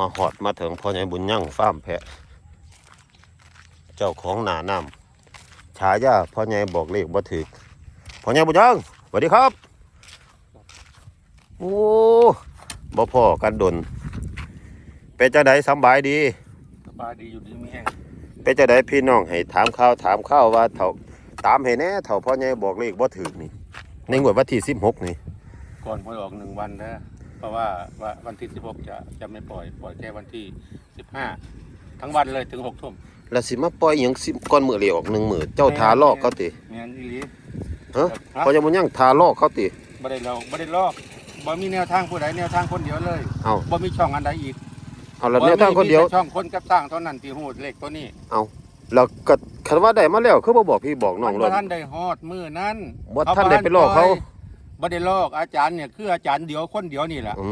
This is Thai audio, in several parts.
มาหอดมาถึงพ่อใหญ่บุญยั่งฟาร์มแพะ เจ้าของหนาน้ำฉายาพ่อใหญ่บอกเลขบ่ถึกพ่อใหญ่บุญยั่งสวัสดีครับ โอ้บ่พ่อกันดนเป็นจังไดสำบายดีสบายดีอยู่ดีไม่แห้งเป็นจังไดพี่น้องให้ถามข่าวถามข่าวว่าเถ่าตามให้แน่เถ่าพ่อใหญ่บอกเลขบ่ถึกนี่ในงวดวันที่16นี่ ก่อนหวยออกหนึ่งวันนะ เพราะว่าว่าวันที่ 16 จะจะไม่ปล่อยปล่อยแค่วันที่ 15 ทั้งวันเลยถึง6ทุ่มแล้วสิมาปล่อยหยังสิก่อนมื้อเลขออกหนึ่งมื้อเจ้าทาลอกเขาติเงี้ยอีหลีฮะพ่อใหญ่บุญยั่งทาลอกเขาติบ่ได้เราบ่ได้ลอกบ่มีแนวทางผู้ใดแนวทางคนเดียวเลยเอาบ่มีช่องอันใดอีกเอาแล้วแนวทางคนเดียวมีแต่ช่องคนกับสร้างเท่านั้นที่ฮู้เลขตัวนี้แล้วก็คันว่าได้มาแล้วคือบ่บอกพี่บอกน้องมันเลบ่ยทันได้ฮอดมื้อนั้นบ่ทันได้ไปลอกเขา บ่ได้ลอกอาจารย์เนี่ยคืออาจารย์เดียวคนเดียวนี่แหละอื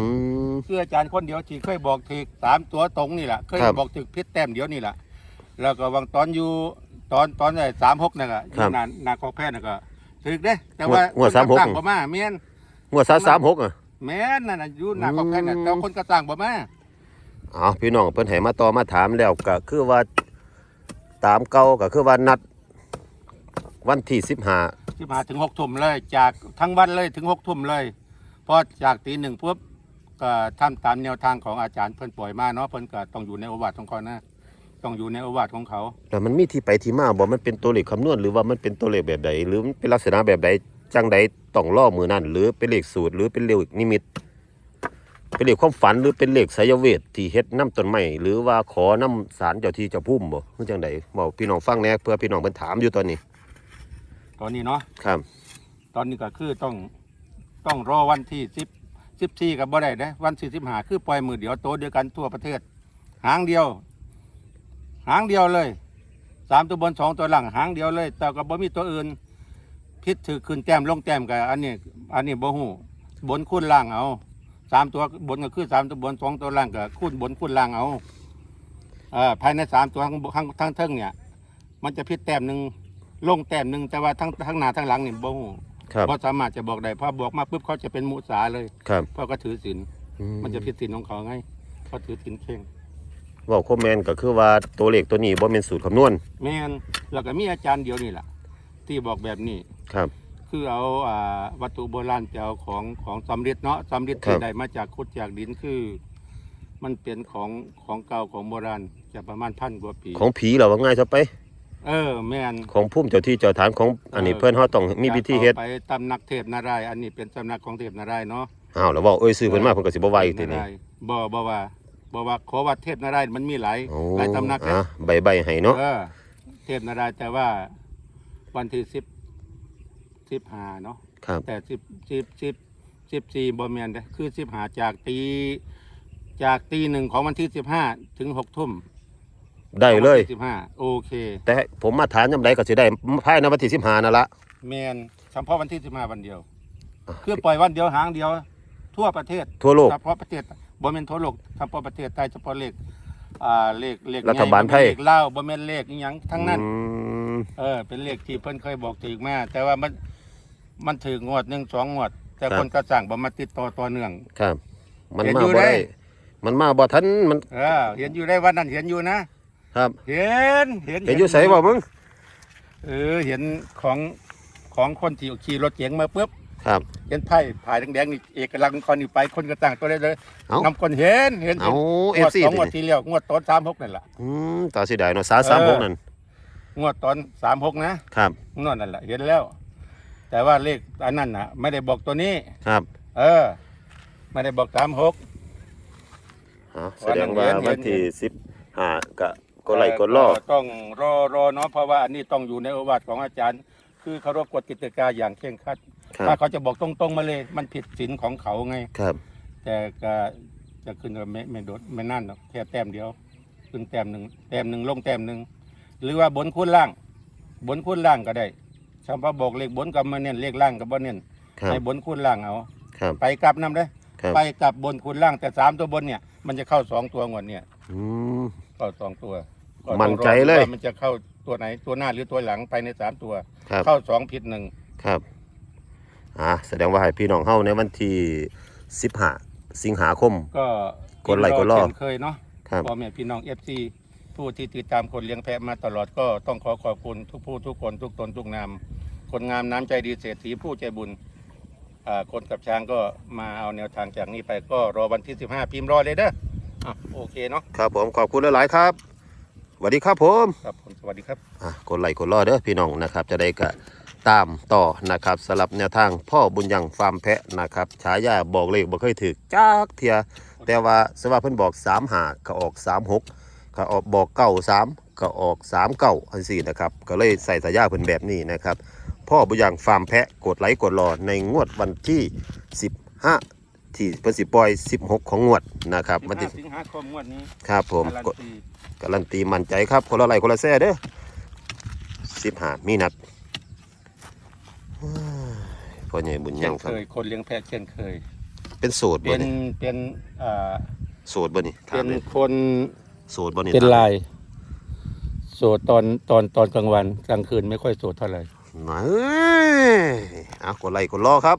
ม คืออาจารย์คนเดียวที่เคยบอกถึกสามตัวตรงนี่แหละเคยครับบอกถึกพิษแต้มเดียวนี่แหละแล้วก็วางตอนอยู่ตอนตอนไอ้สามหกนั่นก็อครัยู่บนานาคอแพทย์น่ะก็ถึกเด้ แต่ว่าหัวคนสามหกสั่งบ่มาแม่นงวด336อะ แม่นนั่นน่ะอยู่นาคอแพทย์น่ะอืม แต่ว่าคนก็สั่งบ่มาอ๋อพี่น้องเพิ่นให้มาต่อมาถามแล้วก็คือว่าตามเก่าก็คือว่านัด วันที่15สิบห้าถึงหกทุ่มเลย จากทั้งวันเลยถึงหกทุ่มเลยพอจากตีหนึ่งปุ๊บก็ทำตามแนวทางของอาจารย์เพิ่นปล่อยมาเนาะเพิ่นก็ต้องอยู่ในโอวาทของเขานะต้องอยู่ในโอวาทของเขาแล้วมันมีที่ไปที่มาบ่มันเป็นตัวเลขคำนวณหรือว่ามันเป็นตัวเลขแบบใดหรือมันเป็นลักษณะแบบใดจังใดต้องล่อมือนั่นหรือเป็นเลขสูตรหรือเป็นเลขนิมิต เป็นเลขความฝันหรือเป็นเลขไสยเวทที่เฮ็ดน้ำต้นไม้หรือว่าขอน้ำสารเจ้าที่เจ้าภูมิบ่คือจังใดบอกพี่น้องฟังแหน่เพื่อพี่น้องเพิ่นถามอยู่ตอนนี้ ตอนนี้เนาะครับ ตอนนี้ก็คือต้องต้องรอวันที่สิบสิบสี่กับบ่ได้นะวันที่สิบห้าคือปล่อยมือเดียวโตเดียวกันทั่วประเทศ หางเดียว หางเดียวเลยสามตัวบนสองตัวหลังหางเดียวเลย แต่ก็บ่มีตัวอื่นพิษถือขึ้นแต้มลงแต้มกับอันนี้ อันนี้บ่ฮู้บนคูณล่างเอาสามตัวบนก็คือสามตัวบนสองตัวล่างก็คูณบนคูณล่างเอาเอ่อภายในสามตัวทั้งทั้งทั้งเทิงเนี่ย มันจะพิษแต้มหนึ่ง ลงแต้มหนึ่งแต่ว่าทั้งทั้งหน้าทั้งหลังนี่บ่ฮู้ครับเพราะสามารถจะบอกได้พอบอกมาปุ๊บเขาจะเป็นมุสาเลยครับเพราะก็ถือศีลอืมันจะผิดศีลของเขาไงเขาถือศีลเข่งเว้าคอมเมนต์ก็คือว่าตัวเลขตัวนี้บ่แม่นสูตรคำนวณแม่นแล้วก็มีอาจารย์เดียวนี่แหละที่บอกแบบนี้ ครับ คือเอาอ่าวัตถุโบราณจะเอาของของสำริดเนาะสำริดครัที่บ ได้มาจากขุดจากดินคือ มันเป็นของของเก่าของโบราณจะประมาณพันกว่าปีของผีเหรอว่าง่ายซะไป เออแม่นของภูมิเจ้าที่เจ้าทางของอันนี้เพิ่นเฮาต้องมีพิธีเฮ็ดจะอาไปตำนักเทพนารายณ์อันนี้เป็นสำนักของเทพนารายณ์เนาะอ้าวแล้วเว้าเอ้ยซื้อเพิ่นมาเพิ่นก็สิบ่ว่าอีกทีนี้เทพนารายณ์บ่บ่ว่าบ่ว่าขอว่าเทพนารายณ์มันมีหลายโอ้หลายตำนักนะอะใบใบให้เนาะเออเทพนารายณ์แต่ว่าวันที่สิบสิบห้าเนาะครับแต่สิบสิบสิบสิบสี่บอมเมนเด้อคือสิบห้าจากตีจากตีหนึ่งของวันที่สิบห้าถึงหกทุ่ม ได้เลย สิบห้าโอเค แต่ผมมาถามยามใดก็สิได้ภายในวันที่15นั่นละแมนเฉพาะวันที่สิบห้าวันเดียว คือปล่อยวันเดียวหางเดียว ทั่วประเทศทั่วโลกเฉพาะประเทศบอมเมนทั่วโลกเฉพาะประเทศไทยเฉพาะเลขอ่าเลขเลขรัฐบาลไทยเลขเล่าวบอมเมนเลขอหยังทั้งนั้นอืมเออ เป็นเลขที่เพิ่นเคยบอกถึงมาแต่ว่ามันมันถึงงวดหนึ่งสองงวด แต่คนก็สั่งบ่มาติดต่อต่อเนื่องครับ มันเห็นมาอยู่บ่ได้ได้มันมาบ่ทันมันเออเห็นอยู่ได้วันนั้นเห็นอยู่นะ ครับ เห็นเห็นเห็นอยู่ไสบ่มึงเออเห็นของของคนที่ขี่รถเก๋งมาปุ๊บครับเห็นไผ่ผายแดงๆนี่เอกลักษณ์ของคนนี่ไปคนก็ต่างตัวได้เลยเอ้านำคนเห็นเห็นเอางวด FC สองงวดติที่แล้วงวดตอนสามหกนั่นแหละอืมตาสิได้เนาะสาสามหกนั่นงวดตอนสามหกนะครับงวดนั่นแหละเห็นแล้ว แต่ว่าเลขอันนั้นน่ะ ไม่ได้บอกตัวนี้ครับ เออ ไม่ได้บอกสามหกอ๋อแสดงว่าวันนั้นเห็นวันที่15 ก็กดไลค์กดรอต้องรอรอเนาะเพราะว่าอันนี้ต้องอยู่ในโอวาทของอาจารย์ คือเคารพกฎกติกาอย่างเคร่งครัดครัถ้าบเขาจะบอกตรงๆมาเลยมันผิดศีลของเขาไง ครับ แต่ก็จะขึ้นกับไม่ไม่โดดไม่นั่นหรอกแค่แต้มเดียว ขึ้นแต้มหนึ่งแต้มหนึ่งลงแต้มหนึ่งหรือว่าบนคูณล่าง บนคูณล่างก็ได้เฉพาะบอกเลขบนกับมาเน้นเลขล่างกับบ่เน้นครับให้บนคูณล่างเอา ครับไปกลับนํได้อครับไปกลับบนคูณล่างแต่สามตัวบนเนี่ยมันจะเข้าสองตัวงวดเนี่ยอืมเข้าสองตัว ก็มั่นต้องรอใจเลยว่ามันจะเข้าตัวไหนตัวหน้าหรือตัวหลังไปในสามตัว ครับ เข้าสองผิดหนึ่งครับอ่าแสดงว่าให้พี่น้องเฮาในวันที่15สิงหาคม ก็กดไลค์กดรอ เช่นเคยเนาะ ครับ พ่อแม่พี่น้องเอฟซีผู้ที่ติดตามคนเลี้ยงแพะมาตลอดก็ต้องขอขอบคุณทุกผู้ทุกคนทุกตนทุกนามคนงามน้ำใจดีเศรษฐีผู้ใจบุญอ่าคนกับช้างก็มาเอาแนวทางจากนี้ไปก็รอวันที่ 15 พิมพ์รอเลยเด้ออะโอเคเนาะ ครับผมขอบคุณหลายๆครับ สวัสดีครับผมครับผมสวัสดีครับอะกดไลค์กดรอเด้อพี่น้องนะครับ จะได้กะตามต่อนะครับสำหรับแนวทางพ่อบุญยังฟาร์มแพะนะครับฉายาบอกเลขบ่เคยถึกจักเทียแต่ว่าสว่าเพิ่นบอก3หาก็ออก3 6ก็ออกบอกเก้า3ก็ออก3เก้าอันสี่นะครับก็เลยใส่สายาเพิ่นแบบนี้นะครับพ่อบุญยังฟาร์มแพะกดไลค์กดรอในงวดวันที่ 15 ที่เพิ่นสิปล่อย 16 ของงวดนะครับวันที่15สิงหาคมงวดนี้ครับผมการันกดตีการันตีมั่นใจครับคนละไหลคนละแซ่เด้อสิบหามีนัดพ่อใหญ่บุญเช่ยังนครับเคยคนเลี้ยงแพะเช่นเคย เป็นโสดบ่เป็นนี่เป็นอ่าโสดบ่นี่ถาเป็มนเลยคนโสดบ่นี่เป็นถามลายโสดตอนตอนตอนกลางวันกลางคืนไม่ค่อยโสดเท่าไหร่เอ้ยเอากดไลค์กดรอครับ